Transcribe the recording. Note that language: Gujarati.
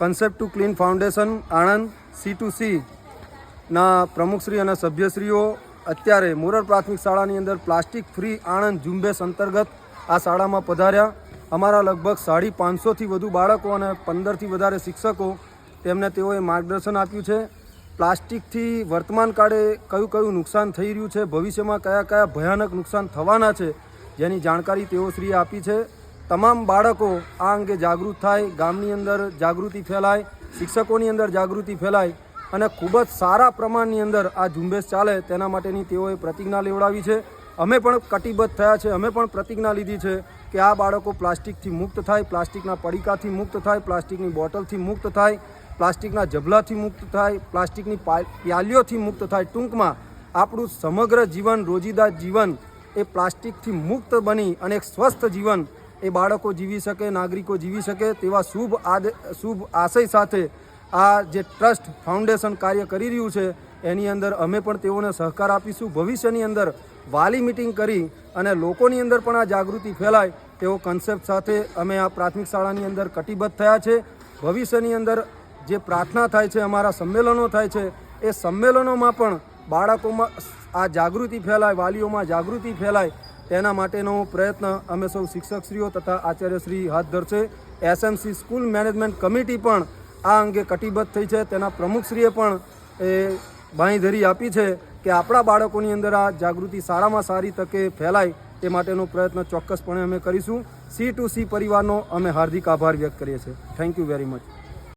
Concept to clean foundation Anand C to C ના પ્રમુખશ્રી અને સભ્યશ્રીઓ, અત્યારે મોરર પ્રાથમિક શાળાની અંદર પ્લાસ્ટિક ફ્રી આણંદ ઝુંબેશ અંતર્ગત આ શાળામાં પધાર્યા. અમારા લગભગ સાડી પાંચસોથી વધુ બાળકો અને પંદરથી વધારે શિક્ષકો તેમને તેઓએ માર્ગદર્શન આપ્યું છે. પ્લાસ્ટિકથી વર્તમાન કાળે કયું કયું નુકસાન થઈ રહ્યું છે, ભવિષ્યમાં કયા કયા ભયાનક નુકસાન થવાના છે, જેની જાણકારી તેઓ શ્રીએ આપી છે. તમામ બાળકો આ અંગે જાગૃત થાય, ગામની અંદર જાગૃતિ ફેલાય, શિક્ષકોની અંદર જાગૃતિ ફેલાય અને ખૂબ જ સારા પ્રમાણની અંદર આ ઝુંબેશ ચાલે તેના માટેની તેઓએ પ્રતિજ્ઞા લેવડાવી છે. અમે પણ કટિબદ્ધ થયા છે, અમે પણ પ્રતિજ્ઞા લીધી છે કે આ બાળકો પ્લાસ્ટિકથી મુક્ત થાય, પ્લાસ્ટિકના પડીકાથી મુક્ત થાય, પ્લાસ્ટિકની બોટલથી મુક્ત થાય, પ્લાસ્ટિકના જબલાથી મુક્ત થાય, પ્લાસ્ટિકની પ્યાલીઓથી મુક્ત થાય. ટૂંકમાં, આપણું સમગ્ર જીવન, રોજિદા જીવન એ પ્લાસ્ટિકથી મુક્ત બની અને એક સ્વસ્થ જીવન એ બાળકો જીવી શકે, નાગરિકો જીવી શકે તેવા શુભ આદ, શુભ આશય સાથે આ જે ટ્રસ્ટ ફાઉન્ડેશન કાર્ય કરી રહ્યું છે, એની અંદર અમે પણ તેઓને સહકાર આપીશું. ભવિષ્યની અંદર વાલી મિટિંગ કરી અને લોકોની અંદર પણ આ જાગૃતિ ફેલાય તેવો કન્સેપ્ટ સાથે અમે આ પ્રાથમિક શાળાની અંદર કટિબદ્ધ થયા છે. ભવિષ્યની અંદર જે પ્રાર્થના થાય છે, અમારા સંમેલનો થાય છે, એ સંમેલનોમાં પણ બાળકોમાં આ જાગૃતિ ફેલાય, વાલીઓમાં જાગૃતિ ફેલાય તેના માટેનો પ્રયત્ન અમે સૌ શિક્ષકશ્રીઓ તથા આચાર્યશ્રી હાથ ધરશે. એસએમસી સ્કૂલ મેનેજમેન્ટ કમિટી પણ આ અંગે કટિબદ્ધ થઈ છે. તેના પ્રમુખશ્રીએ પણ એ બાંયધરી આપી છે કે આપણા બાળકોની અંદર આ જાગૃતિ સારામાં સારી તકે ફેલાય તે માટેનો પ્રયત્ન ચોક્કસપણે અમે કરીશું. સી ટુ સી પરિવારનો અમે હાર્દિક આભાર વ્યક્ત કરીએ છીએ. Thank you very much